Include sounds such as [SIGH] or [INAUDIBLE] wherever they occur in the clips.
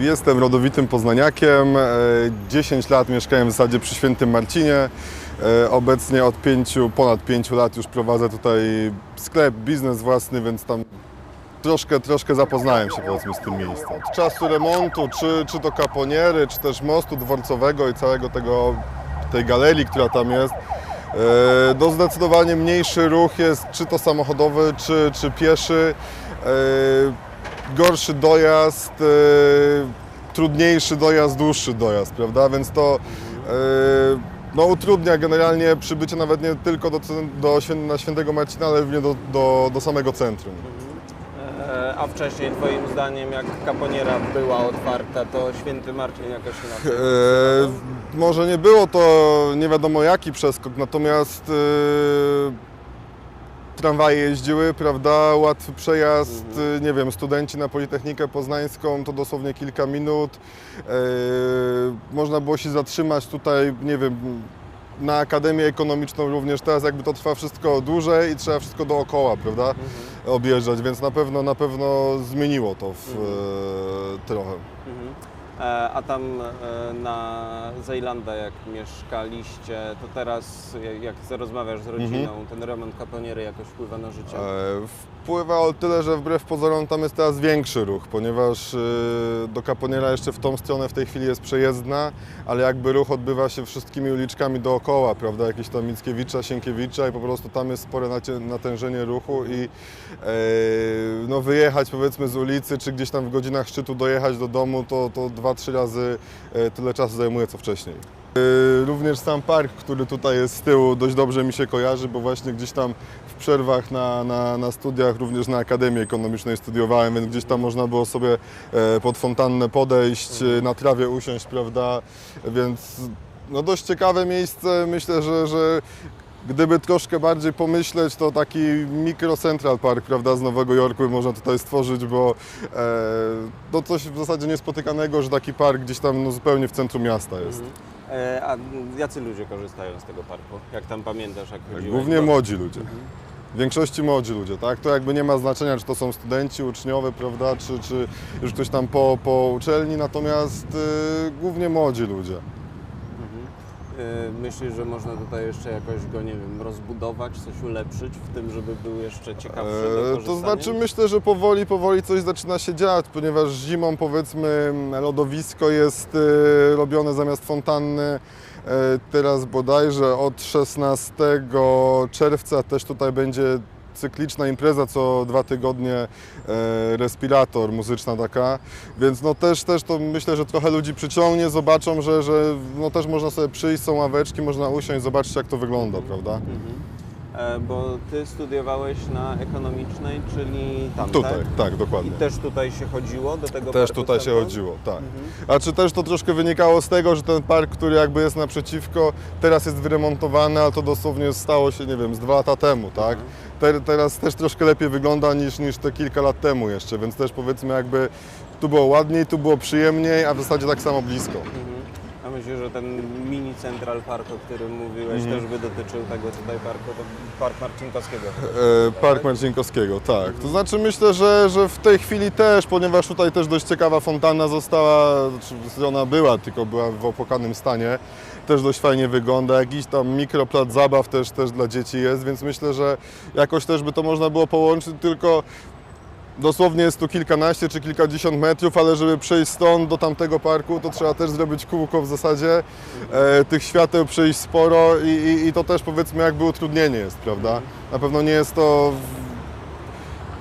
Jestem rodowitym poznaniakiem. E, 10 lat mieszkałem w zasadzie przy Świętym Marcinie. E, Obecnie od pięciu, ponad 5 lat już prowadzę tutaj sklep, biznes własny, więc tam troszkę, troszkę zapoznałem się powiedzmy z tym miejscem. Od czasu remontu, czy, czy to kaponiery, czy też mostu dworcowego i całego tego, tej galerii, która tam jest, e, no zdecydowanie mniejszy ruch jest, czy to samochodowy, czy, czy pieszy. Gorszy dojazd, e, trudniejszy dojazd, dłuższy dojazd, prawda? Więc to e, no, utrudnia generalnie przybycie nawet nie tylko do, do na Świętego Marcina, ale również do, do, do samego centrum. E, A wcześniej, Twoim zdaniem, jak kaponiera była otwarta, to święty Marcin jakoś inaczej? E, może nie było to nie wiadomo jaki przeskok, natomiast e, tramwaje jeździły, prawda, łatwy przejazd, e, nie wiem, studenci na Politechnikę Poznańską to dosłownie kilka minut. E, można było się zatrzymać tutaj, nie wiem, na Akademię Ekonomiczną również teraz jakby to trwa wszystko dłużej i trzeba wszystko dookoła, prawda, objeżdżać, więc na pewno, na pewno zmieniło to w, e, trochę. Mhm. E, A tam e, na Zejlanda, jak mieszkaliście, to teraz, jak- rozmawiasz z rodziną, ten remont kaponiery jakoś wpływa na życie? E, Wpływa o tyle, że wbrew pozorom tam jest teraz większy ruch, ponieważ e, do Kaponiera jeszcze w tą stronę w tej chwili jest przejezdna, ale jakby ruch odbywa się wszystkimi uliczkami dookoła, prawda, jakieś tam Mickiewicza, Sienkiewicza i po prostu tam jest spore natężenie ruchu i e, no wyjechać powiedzmy z ulicy, czy gdzieś tam w godzinach szczytu dojechać do domu, to, to dwa, trzy razy e, tyle czasu zajmuje co wcześniej. E, Również sam park, który tutaj jest z tyłu, dość dobrze mi się kojarzy, bo właśnie gdzieś tam przerwach na, na, na studiach, również na Akademii Ekonomicznej studiowałem, więc gdzieś tam można było sobie e, pod fontannę podejść, e, na trawie usiąść, prawda, więc no dość ciekawe miejsce, myślę, że, że Gdyby troszkę bardziej pomyśleć, to taki mikro Central Park, prawda, z Nowego Jorku można tutaj stworzyć, bo e, no coś w zasadzie niespotykanego, że taki park gdzieś tam no, zupełnie w centrum miasta jest. E, A jacy ludzie korzystają z tego parku? Jak tam pamiętasz, jak chodziłeś? Głównie młodzi ludzie. W większości młodzi ludzie, tak? To jakby nie ma znaczenia, czy to są studenci, uczniowie, prawda, czy, czy już ktoś tam po, po uczelni, natomiast y, głównie młodzi ludzie. E, Myślisz, że można tutaj jeszcze jakoś go, nie wiem, rozbudować, coś ulepszyć w tym, żeby był jeszcze ciekawszy do E? To znaczy myślę, że powoli, powoli coś zaczyna się dziać, ponieważ zimą powiedzmy lodowisko jest e, robione zamiast fontanny. E, Teraz bodajże od 16 czerwca też tutaj będzie cykliczna impreza co dwa tygodnie, e, respirator muzyczna taka, więc no też, też to myślę, że trochę ludzi przyciągnie, zobaczą, że, że no też można sobie przyjść, są ławeczki, można usiąść, zobaczyć jak to wygląda, prawda? E, Bo ty studiowałeś na ekonomicznej, czyli tam, Tutaj, tak? tak, I dokładnie. też tutaj się chodziło do tego Też tutaj się chodziło, tak. A czy też to troszkę wynikało z tego, że ten park, który jakby jest naprzeciwko, teraz jest wyremontowany, ale to dosłownie stało się, nie wiem, z dwa lata temu, tak? Te, teraz też troszkę lepiej wygląda niż, niż te kilka lat temu jeszcze, więc też powiedzmy jakby tu było ładniej, tu było przyjemniej, a w zasadzie tak samo blisko. Mhm. A myślę, że ten mini Central Park, o którym mówiłeś, Mhm. też by dotyczył tego tutaj parku, to Park Marcinkowskiego. E, Park Marcinkowskiego, tak. To znaczy myślę, że, że w tej chwili też, ponieważ tutaj też dość ciekawa fontanna została, czy ona była, tylko była w opłakanym stanie, też dość fajnie wygląda, jakiś tam mikroplac zabaw też, też dla dzieci jest, więc myślę, że jakoś też by to można było połączyć, tylko dosłownie jest tu kilkanaście czy kilkadziesiąt metrów, ale żeby przejść stąd do tamtego parku, to trzeba też zrobić kółko w zasadzie, e, tych świateł przejść sporo i, i, i to też powiedzmy jakby utrudnienie jest, prawda? Na pewno nie jest to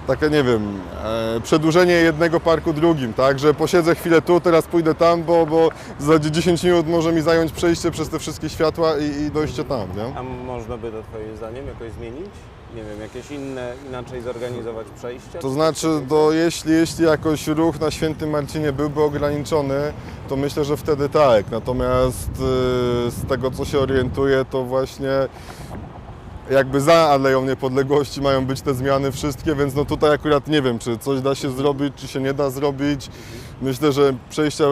takie, nie wiem, e, przedłużenie jednego parku drugim, tak? Że posiedzę chwilę tu, teraz pójdę tam, bo, bo zasadzie 10 minut może mi zająć przejście przez te wszystkie światła i, i dojście tam, nie? A można by to Twoim zdaniem jakoś zmienić? Nie wiem, jakieś inne, inaczej zorganizować przejścia? To czy znaczy, do, jeśli, jeśli jakoś ruch na Świętym Marcinie byłby ograniczony, to myślę, że wtedy tak. Natomiast y, z tego, co się orientuję, to właśnie jakby za Aleją Niepodległości mają być te zmiany wszystkie, więc no tutaj akurat nie wiem, czy coś da się zrobić, czy się nie da zrobić. Myślę, że przejścia e,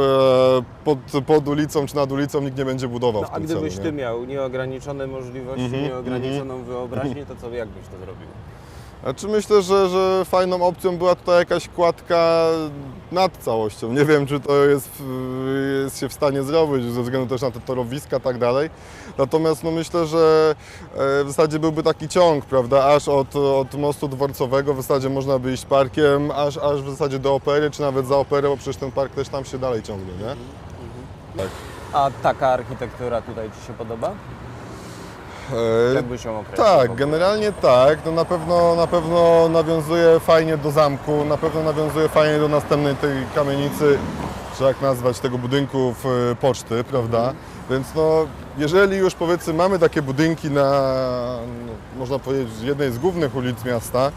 pod, pod ulicą czy nad ulicą nikt nie będzie budował No, w a tym gdybyś celu. Ty miał nieograniczone możliwości, Mhm, nieograniczoną wyobraźnię, to co, jak byś to zrobił? Znaczy myślę, że, że fajną opcją była tutaj jakaś kładka nad całością. Nie wiem, czy to jest, jest się w stanie zrobić ze względu też na te torowiska i tak dalej. Natomiast no myślę, że e, w zasadzie byłby taki ciąg, prawda, aż od, od mostu dworcowego w zasadzie można by iść parkiem, aż, aż w zasadzie do opery, czy nawet za operę, bo przecież ten park też tam się dalej ciągnie, nie? A taka architektura tutaj Ci się podoba? E, byś ją określił? Tak, generalnie tak. No na, pewno, na pewno nawiązuje fajnie do zamku, na pewno nawiązuje fajnie do następnej tej kamienicy, czy jak nazwać, tego budynku w e, poczty, prawda? Więc no, jeżeli już powiedzmy mamy takie budynki na, no, można powiedzieć, jednej z głównych ulic miasta,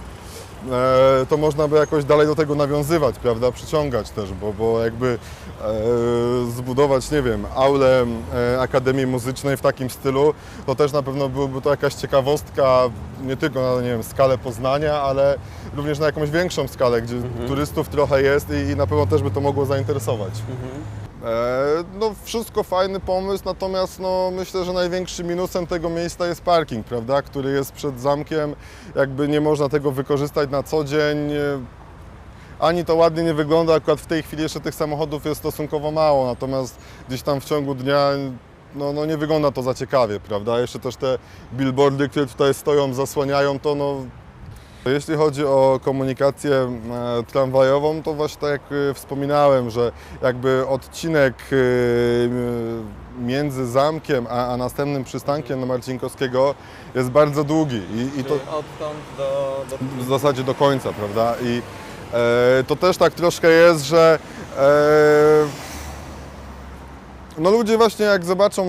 to można by jakoś dalej do tego nawiązywać, prawda, przyciągać też, bo, bo jakby e, zbudować, nie wiem, aulę e, Akademii Muzycznej w takim stylu, to też na pewno byłoby to jakaś ciekawostka, nie tylko na, nie wiem, skalę Poznania, ale również na jakąś większą skalę, gdzie turystów trochę jest i, i na pewno też by to mogło zainteresować. E, No wszystko fajny pomysł, natomiast no, myślę, że największym minusem tego miejsca jest parking, prawda, który jest przed zamkiem, jakby nie można tego wykorzystać na co dzień. e, Ani to ładnie nie wygląda, akurat w tej chwili jeszcze tych samochodów jest stosunkowo mało, natomiast gdzieś tam w ciągu dnia no, no nie wygląda to za ciekawie, prawda? Jeszcze też te billboardy, które tutaj stoją, zasłaniają to, no jeśli chodzi o komunikację e, tramwajową, to właśnie tak jak e, wspominałem, że jakby odcinek e, między zamkiem a, a następnym przystankiem na Marcinkowskiego jest bardzo długi i, i to odtąd do, do... w zasadzie do końca, prawda? I e, to też tak troszkę jest, że e, no ludzie właśnie jak zobaczą,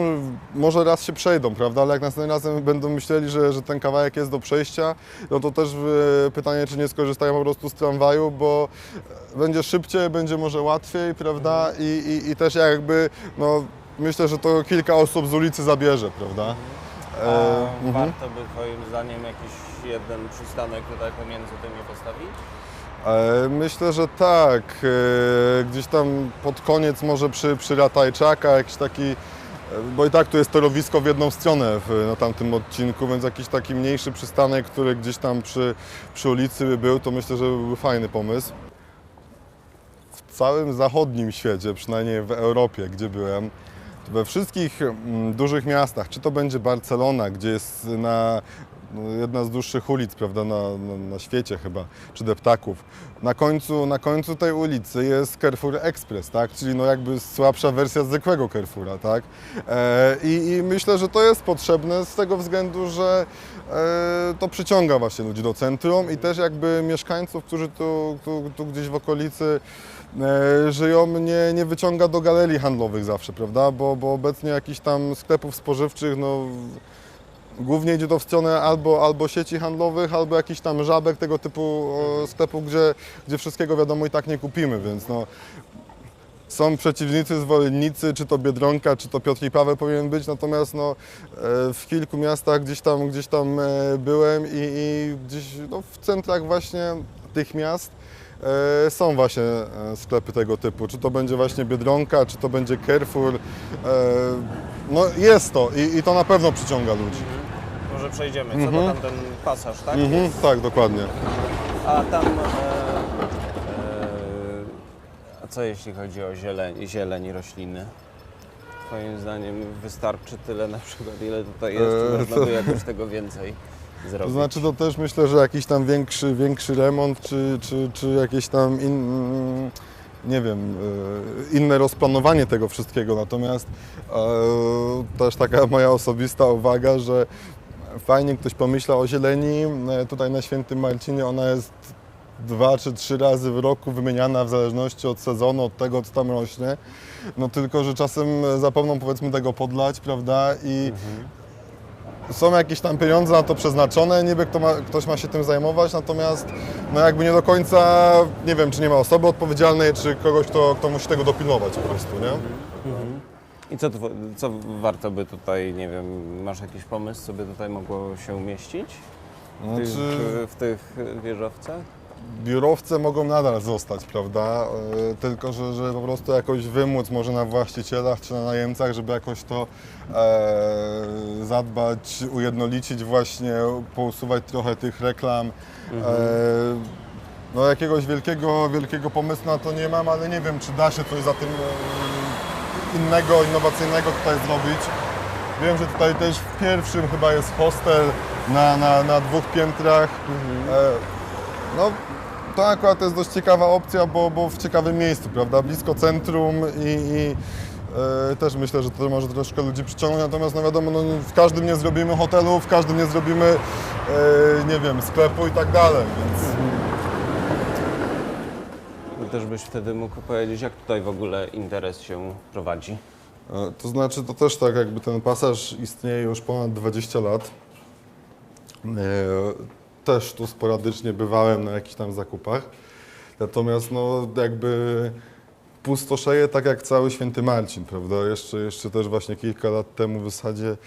może raz się przejdą, prawda? Ale jak następnym razem będą myśleli, że, że ten kawałek jest do przejścia, no to też e, pytanie, czy nie skorzystają po prostu z tramwaju, bo będzie szybciej, będzie może łatwiej, prawda? I, i, i też jakby, no myślę, że to kilka osób z ulicy zabierze, prawda? A E, mhm. warto by Twoim zdaniem jakiś jeden przystanek tutaj pomiędzy tymi postawić? E, Myślę, że tak. E, Gdzieś tam pod koniec może przy, przy Ratajczaka jakiś taki, e, bo i tak tu jest torowisko w jedną stronę w, na tamtym odcinku, więc jakiś taki mniejszy przystanek, który gdzieś tam przy, przy ulicy by był, to myślę, że byłby fajny pomysł. W całym zachodnim świecie, przynajmniej w Europie, gdzie byłem, we wszystkich mm, dużych miastach, czy to będzie Barcelona, gdzie jest na jedna z dłuższych ulic, prawda, na, na, na świecie chyba, czy deptaków. Na końcu, na końcu tej ulicy jest Carrefour Express, tak? Czyli no jakby słabsza wersja zwykłego Carrefoura, tak? E, i, I myślę, że to jest potrzebne z tego względu, że e, to przyciąga właśnie ludzi do centrum i też jakby mieszkańców, którzy tu, tu, tu gdzieś w okolicy e, żyją, nie, nie wyciąga do galerii handlowych zawsze, prawda? Bo, bo obecnie jakichś tam sklepów spożywczych, no głównie idzie to w stronę albo, albo sieci handlowych, albo jakichś tam żabek, tego typu sklepów, gdzie, gdzie wszystkiego wiadomo i tak nie kupimy, więc no, są przeciwnicy, zwolennicy, czy to Biedronka, czy to Piotr i Paweł powinien być, natomiast no, e, w kilku miastach gdzieś tam, gdzieś tam e, byłem i, i gdzieś no, w centrach właśnie tych miast e, są właśnie sklepy tego typu, czy to będzie właśnie Biedronka, czy to będzie Carrefour, no jest to i, i to na pewno przyciąga ludzi. Przejdziemy. Co Mhm. tam ten pasaż, tak? Mhm, tak, dokładnie. A tam... E, e, a co jeśli chodzi o zieleń, zieleń i rośliny? Twoim zdaniem wystarczy tyle na przykład, ile tutaj jest, czy E, można to- by jakoś tego więcej [LAUGHS] zrobić? To znaczy to też myślę, że jakiś tam większy, większy remont, czy, czy, czy jakieś tam in, nie wiem, e, inne rozplanowanie tego wszystkiego. Natomiast e, też taka moja osobista uwaga, że fajnie ktoś pomyślał o zieleni. E, Tutaj na Świętym Marcinie ona jest dwa czy trzy razy w roku wymieniana w zależności od sezonu, od tego, co tam rośnie. No tylko, że czasem zapomną powiedzmy tego podlać, prawda? I są jakieś tam pieniądze na to przeznaczone, niby kto ma, ktoś ma się tym zajmować, natomiast no jakby nie do końca, nie wiem, czy nie ma osoby odpowiedzialnej, czy kogoś, kto, kto musi tego dopilnować po prostu, nie? I co, co warto by tutaj, nie wiem, masz jakiś pomysł, co by tutaj mogło się umieścić w tych, Znaczy, w tych wieżowcach? biurowce mogą nadal zostać, prawda? E, Tylko, że, że po prostu jakoś wymóc może na właścicielach czy na najemcach, żeby jakoś to e, zadbać, ujednolicić właśnie, pousuwać trochę tych reklam. E, no jakiegoś wielkiego, wielkiego pomysłu na to nie mam, ale nie wiem, czy da się coś za tym e, innego, innowacyjnego tutaj zrobić. Wiem, że tutaj też w pierwszym chyba jest hostel na, na, na dwóch piętrach. E, no, to akurat jest dość ciekawa opcja, bo, bo w ciekawym miejscu, prawda? Blisko centrum i, i e, też myślę, że to może troszkę ludzi przyciągnąć. Natomiast no wiadomo, no, w każdym nie zrobimy hotelu, w każdym nie zrobimy, e, nie wiem, sklepu i tak dalej, więc Też byś wtedy mógł powiedzieć, jak tutaj w ogóle interes się prowadzi. E, To znaczy, to też tak, jakby ten pasaż istnieje już ponad 20 lat. E, Też tu sporadycznie bywałem na jakichś tam zakupach. Natomiast no jakby pustoszeje tak jak cały Święty Marcin, prawda? Jeszcze, jeszcze też właśnie kilka lat temu w zasadzie e,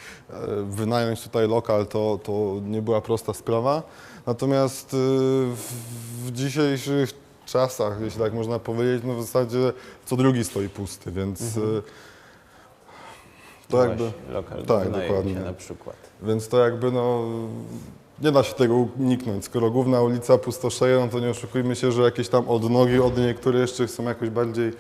wynająć tutaj lokal to, to nie była prosta sprawa. Natomiast w dzisiejszych czasach, jeśli tak można powiedzieć, no w zasadzie co drugi stoi pusty, więc e, to jakby... Właśnie, lokal tak, dokładnie. na przykład. Więc to jakby no nie da się tego uniknąć. Skoro główna ulica pustoszeje, no to nie oszukujmy się, że jakieś tam odnogi od niej, które jeszcze są jakoś bardziej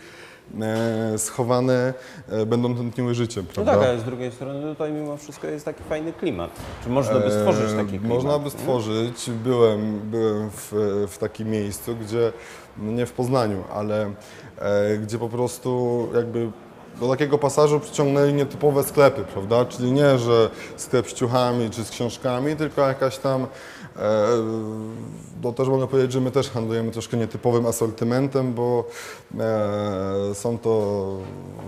schowane, e, będą tętniły życiem, No prawda? tak, ale z drugiej strony tutaj mimo wszystko jest taki fajny klimat. Czy można by stworzyć E, taki klimat? Można by stworzyć. Byłem, byłem w, w takim miejscu, gdzie, no nie w Poznaniu, ale e, gdzie po prostu jakby do takiego pasażu przyciągnęli nietypowe sklepy, prawda? Czyli nie, że sklep z ciuchami czy z książkami, tylko jakaś tam, e, no też mogę powiedzieć, że my też handlujemy troszkę nietypowym asortymentem, bo e, są to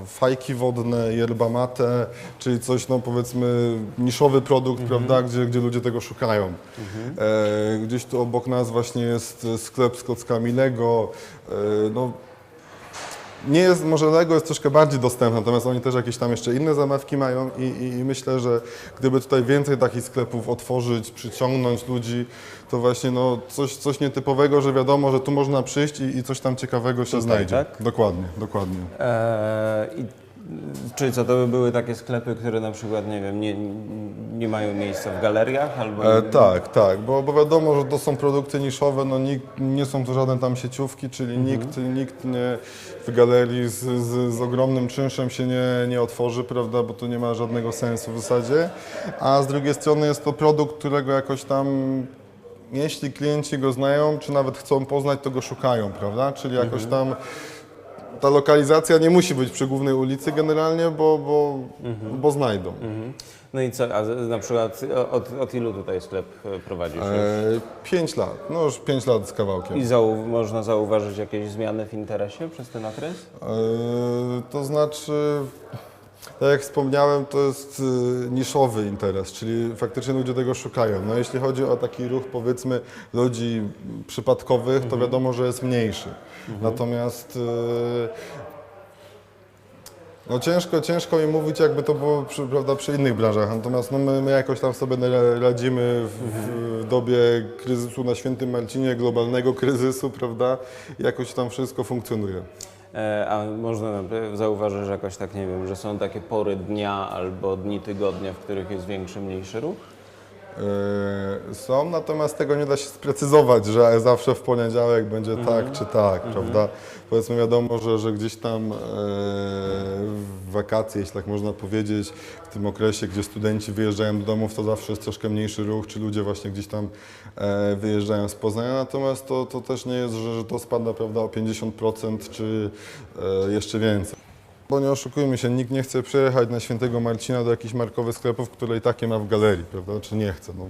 fajki wodne, yerba mate, czyli coś, no powiedzmy, niszowy produkt, prawda, gdzie, gdzie ludzie tego szukają. E, gdzieś tu obok nas właśnie jest sklep z klockami Lego, e, no nie jest, może Lego jest troszkę bardziej dostępne, natomiast oni też jakieś tam jeszcze inne zabawki mają i, i, i myślę, że gdyby tutaj więcej takich sklepów otworzyć, przyciągnąć ludzi, to właśnie no coś, coś nietypowego, że wiadomo, że tu można przyjść i, i coś tam ciekawego się Tutaj, znajdzie. tak? Dokładnie, dokładnie. Eee, i, czyli co, to by były takie sklepy, które na przykład, nie wiem, nie, nie mają miejsca w galeriach albo... E, tak, tak, bo, bo wiadomo, że to są produkty niszowe, no nikt, nie są to żadne tam sieciówki, czyli nikt, nikt nie w galerii z, z, z ogromnym czynszem się nie, nie otworzy, prawda, bo tu nie ma żadnego sensu w zasadzie, a z drugiej strony jest to produkt, którego jakoś tam jeśli klienci go znają, czy nawet chcą poznać, to go szukają, prawda, czyli jakoś tam ta lokalizacja nie musi być przy głównej ulicy generalnie, bo, bo, bo znajdą. Mhm. No i co, a na przykład od, od ilu tutaj sklep e, prowadzisz? E, pięć lat, no już pięć lat z kawałkiem. I zau- można zauważyć jakieś zmiany w interesie przez ten okres? E, To znaczy, tak jak wspomniałem, to jest e, niszowy interes, czyli faktycznie ludzie tego szukają. No jeśli chodzi o taki ruch, powiedzmy, ludzi przypadkowych, to wiadomo, że jest mniejszy. Natomiast e, no ciężko, ciężko mi mówić, jakby to było przy, prawda, przy innych branżach. Natomiast no my, my jakoś tam sobie ra- radzimy w, w dobie kryzysu na Świętym Marcinie, globalnego [LAUGHS] kryzysu, prawda? Jakoś tam wszystko funkcjonuje. E, A można naprawdę zauważyć, że jakoś tak, nie wiem, że są takie pory dnia albo dni tygodnia, w których jest większy, mniejszy ruch? Są, natomiast tego nie da się sprecyzować, że zawsze w poniedziałek będzie tak czy tak, prawda? Powiedzmy wiadomo, że, że gdzieś tam e, w wakacje, jeśli tak można powiedzieć, w tym okresie, gdzie studenci wyjeżdżają do domów, to zawsze jest troszkę mniejszy ruch, czy ludzie właśnie gdzieś tam e, wyjeżdżają z Poznania, natomiast to, to też nie jest, że, że to spada prawda, o 50% czy e, jeszcze więcej. Bo nie oszukujmy się, nikt nie chce przyjechać na Świętego Marcina do jakichś markowych sklepów, które i takie ma w galerii, prawda? Czy nie chce? No,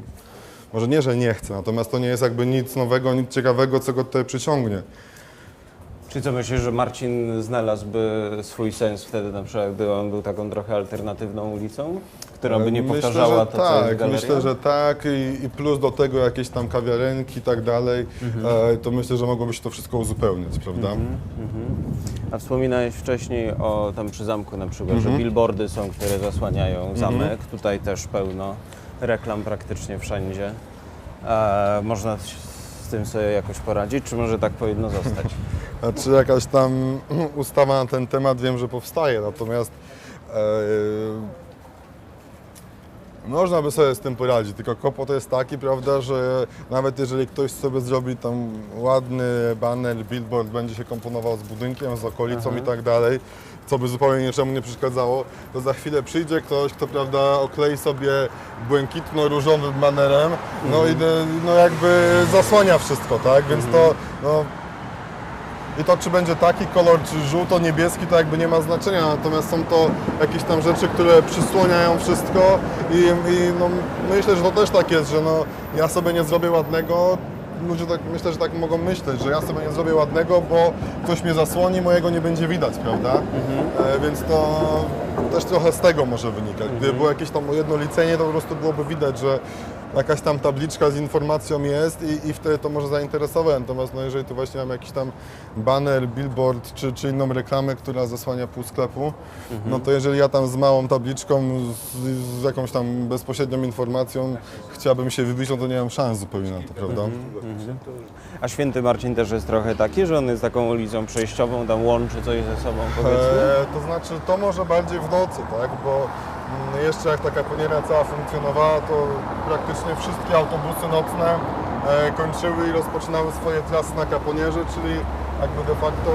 może nie, że nie chce, natomiast to nie jest jakby nic nowego, nic ciekawego, co go tutaj przyciągnie. Czyli co myślisz, że Marcin znalazłby swój sens wtedy, na przykład, gdy on był taką trochę alternatywną ulicą, która by nie Myślę, powtarzała to, co jest tak, myślę, że tak i, i plus do tego jakieś tam kawiarenki i tak dalej, Mhm. e, to myślę, że mogłoby się to wszystko uzupełnić, prawda? A wspominałeś wcześniej o tam przy zamku na przykład, Mhm. że billboardy są, które zasłaniają zamek. Tutaj też pełno reklam praktycznie wszędzie. E, można z tym sobie jakoś poradzić, czy może tak powinno zostać? [LAUGHS] Znaczy jakaś tam [CLEARS THROAT] ustawa na ten temat wiem, że powstaje, natomiast e, można by sobie z tym poradzić, tylko kłopot jest taki, prawda, że nawet jeżeli ktoś sobie zrobi tam ładny banner, billboard, będzie się komponował z budynkiem, z okolicą i tak dalej, co by zupełnie niczemu nie przeszkadzało, to za chwilę przyjdzie ktoś, kto prawda oklei sobie błękitno-różowym banerem, no i no jakby zasłania wszystko, tak, więc to no, i to, czy będzie taki kolor, czy żółto-niebieski, to jakby nie ma znaczenia. Natomiast są to jakieś tam rzeczy, które przysłaniają wszystko i, i no, myślę, że to też tak jest, że no, ja sobie nie zrobię ładnego, ludzie tak, myślę, że tak mogą myśleć, że ja sobie nie zrobię ładnego, bo ktoś mnie zasłoni, mojego nie będzie widać, prawda? E, więc to też trochę z tego może wynikać. Gdyby było jakieś tam ujednolicenie, to po prostu byłoby widać, że jakaś tam tabliczka z informacją jest i, i wtedy to może zainteresować. Natomiast no, jeżeli tu właśnie mam jakiś tam banner, billboard czy, czy inną reklamę, która zasłania pół sklepu, no to jeżeli ja tam z małą tabliczką, z, z jakąś tam bezpośrednią informacją chciałbym się wybić, no to nie mam szans zupełnie na to, prawda? A Święty Marcin też jest trochę taki, że on jest taką ulicą przejściową, tam łączy coś ze sobą, powiedzmy? E, to znaczy to może bardziej w nocy, tak? Bo mm, jeszcze jak taka poniera cała funkcjonowała, to praktycznie wszystkie autobusy nocne e, kończyły i rozpoczynały swoje trasy na Kaponierze, czyli jakby de facto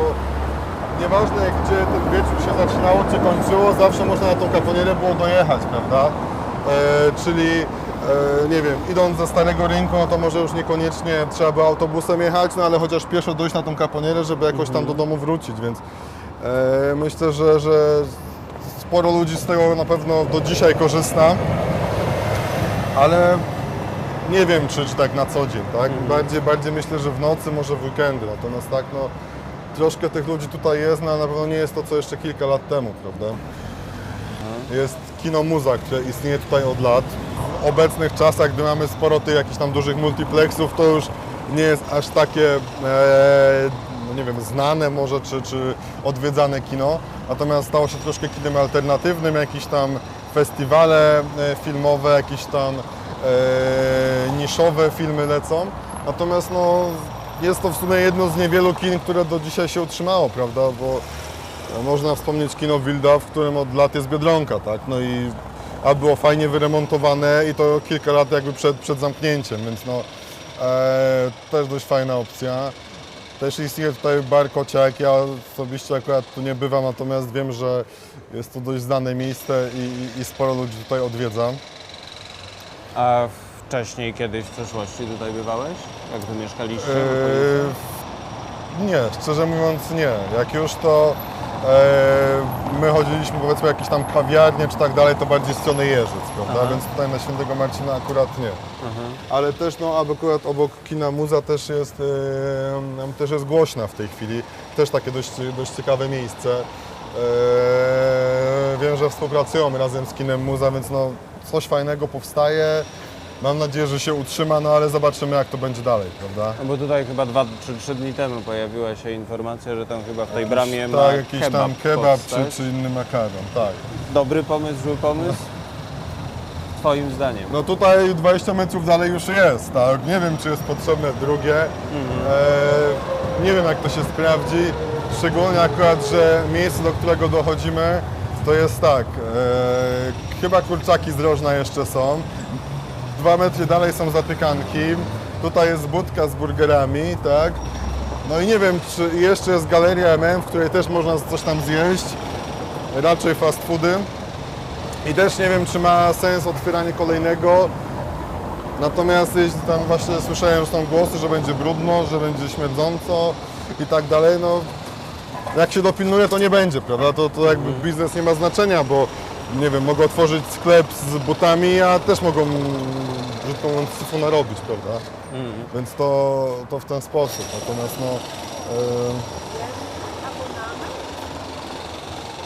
nieważne gdzie ten wieczór się zaczynało czy kończyło, zawsze można na tą Kaponierę było dojechać, prawda? E, czyli e, nie wiem, idąc ze Starego Rynku, no to może już niekoniecznie trzeba było autobusem jechać, no ale chociaż pieszo dojść na tą Kaponierę, żeby jakoś tam do domu wrócić, więc e, myślę, że, że sporo ludzi z tego na pewno do dzisiaj korzysta, ale nie wiem, czy, czy tak na co dzień, tak? Bardziej, bardziej myślę, że w nocy, może w weekendy, natomiast tak, no troszkę tych ludzi tutaj jest, no ale na pewno nie jest to, co jeszcze kilka lat temu, prawda? Jest kino Muza, które istnieje tutaj od lat. W obecnych czasach, gdy mamy sporo tych jakichś tam dużych multiplexów, to już nie jest aż takie, e, no nie wiem, znane może, czy, czy odwiedzane kino. Natomiast stało się troszkę kinem alternatywnym, jakieś tam festiwale e, filmowe, jakieś tam e, niszowe filmy lecą. Natomiast no, jest to w sumie jedno z niewielu kin, które do dzisiaj się utrzymało, prawda? Bo można wspomnieć kino Wilda, w którym od lat jest Biedronka, tak? No i a było fajnie wyremontowane i to kilka lat jakby przed, przed zamknięciem, więc no e, też dość fajna opcja. Też istnieje tutaj bar Kociak, ja osobiście akurat tu nie bywam, natomiast wiem, że jest to dość znane miejsce i, i, i sporo ludzi tutaj odwiedza. A wcześniej kiedyś w przeszłości tutaj bywałeś? Jak tu mieszkaliście? w okolicy? Eee, nie, szczerze mówiąc nie. Jak już to my chodziliśmy powiedzmy jakieś tam kawiarnie czy tak dalej, to bardziej w stronę Jeżyc, prawda? Aha. Więc tutaj na Świętego Marcina akurat nie. Mhm. Ale też no akurat obok kina Muza też jest, e, też jest głośna w tej chwili. Też takie dość, dość ciekawe miejsce. E, wiem, że współpracują razem z kinem Muza, więc no coś fajnego powstaje. Mam nadzieję, że się utrzyma, no ale zobaczymy jak to będzie dalej, prawda? No bo tutaj chyba dwa czy trzy dni temu pojawiła się informacja, że tam chyba w tej bramie ma Tak, jakiś kebab tam kebab czy, powstać. czy inny makaron, tak. Dobry pomysł, zły pomysł? Twoim zdaniem. No tutaj 20 metrów dalej już jest, tak? Nie wiem, czy jest potrzebne drugie. E, nie wiem, jak to się sprawdzi. Szczególnie akurat, że miejsce, do którego dochodzimy, to jest tak. E, chyba kurczaki z rożna jeszcze są. Dwa metry dalej są zapiekanki. Tutaj jest budka z burgerami, tak? No i nie wiem, czy jeszcze jest galeria MM, w której też można coś tam zjeść. Raczej fast foody. I też nie wiem, czy ma sens otwieranie kolejnego. Natomiast jeśli tam właśnie słyszałem, że są głosy, że będzie brudno, że będzie śmierdząco i tak dalej, no jak się dopilnuje, to nie będzie, prawda? To, to jakby biznes nie ma znaczenia, bo nie wiem, mogą otworzyć sklep z butami, a też mogą, brzydko mówiąc, narobić, prawda? Więc to, to w ten sposób. Natomiast no, em,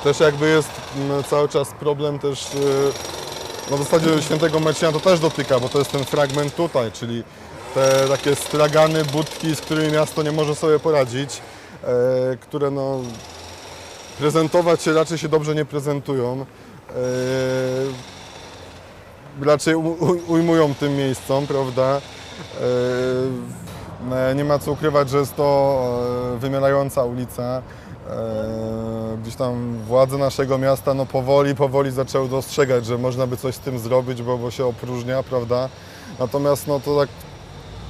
też jakby jest mm, cały czas problem też, y, no w zasadzie świętego Marcina to też dotyka, bo to jest ten fragment tutaj, czyli te takie stragany, budki, z którymi miasto nie może sobie poradzić, e, które no prezentować się raczej się dobrze nie prezentują. E, raczej ujmują tym miejscom, prawda? E, E, Nie ma co ukrywać, że jest to e, wymierająca ulica. E, Gdzieś tam władze naszego miasta no powoli, powoli zaczęły dostrzegać, że można by coś z tym zrobić, bo, bo się opróżnia, prawda? Natomiast no to tak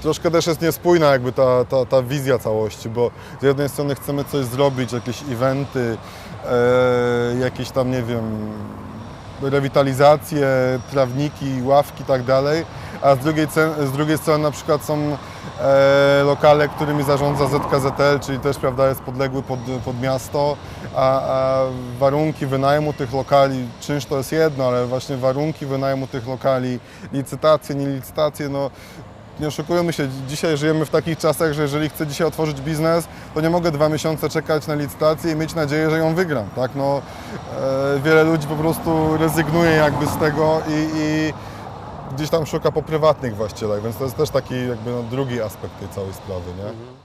troszkę też jest niespójna jakby ta, ta, ta wizja całości, bo z jednej strony chcemy coś zrobić, jakieś eventy, jakieś tam, nie wiem, rewitalizacje, trawniki, ławki i tak dalej, a z drugiej, z drugiej strony na przykład są e, lokale, którymi zarządza ZKZL, czyli też prawda, jest podległy pod, pod miasto, a, a warunki wynajmu tych lokali, czynsz to jest jedno, ale właśnie warunki wynajmu tych lokali, licytacje, nie licytacje, no nie oszukujmy się, dzisiaj żyjemy w takich czasach, że jeżeli chcę dzisiaj otworzyć biznes, to nie mogę dwa miesiące czekać na licytację i mieć nadzieję, że ją wygram, tak? No, e, wiele ludzi po prostu rezygnuje jakby z tego i, i gdzieś tam szuka po prywatnych właścicielach, więc to jest też taki jakby no, drugi aspekt tej całej sprawy, nie?